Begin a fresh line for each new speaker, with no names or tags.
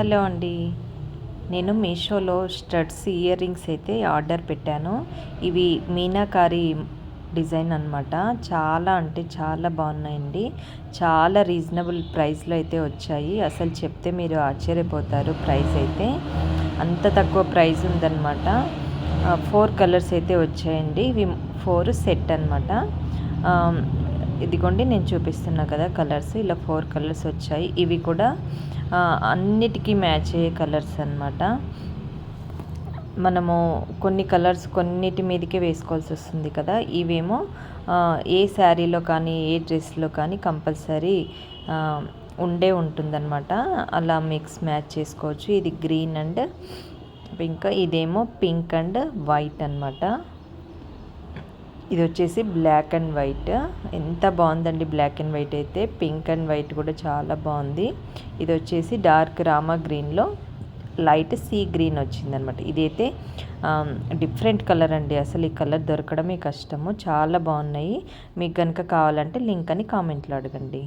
Hello అండి. నేను మీషోలో స్టడ్స్ ఇయర్ రింగ్స్ అయితే ఆర్డర్ పెట్టాను. ఇవి మీనాకారి డిజైన్ అనమాట చాలా అంటే చాలా బాగున్నాయండి. చాలా రీజనబుల్ ప్రైస్లో అయితే వచ్చాయి. అసలు చెప్తే మీరు ఆశ్చర్యపోతారు ప్రైస్ అయితే. అంత తక్కువ ప్రైస్ ఉందన్నమాట. ఫోర్ కలర్స్ అయితే వచ్చాయండి. ఇవి ఫోర్ సెట్ అనమాట ఇదిగోండి నేను చూపిస్తున్నా కదా కలర్స్. ఇలా ఫోర్ కలర్స్ వచ్చాయి. ఇవి కూడా అన్నిటికీ మ్యాచ్ అయ్యే కలర్స్ అనమాట మనము కొన్ని కలర్స్ కొన్నిటి మీదకే వేసుకోవాల్సి వస్తుంది కదా. ఇవేమో ఏ శారీలో కానీ ఏ డ్రెస్లో కానీ కంపల్సరీ ఉండే ఉంటుందన్నమాట. అలా మిక్స్ మ్యాచ్ చేసుకోవచ్చు. ఇది గ్రీన్ అండ్ ఇంకా ఇదేమో పింక్ అండ్ వైట్ అనమాట ఇది వచ్చేసి బ్లాక్ అండ్ వైట్. ఎంత బాగుందండి బ్లాక్ అండ్ వైట్ అయితే. పింక్ అండ్ వైట్ కూడా చాలా బాగుంది. ఇది వచ్చేసి డార్క్ రామా గ్రీన్లో లైట్ సీ గ్రీన్ వచ్చిందనమాట. ఇదైతే డిఫరెంట్ కలర్ అండి. అసలు ఈ కలర్ దొరకడమే కష్టము. చాలా బాగున్నాయి. మీకు కనుక కావాలంటే లింక్ అని కామెంట్లో అడగండి.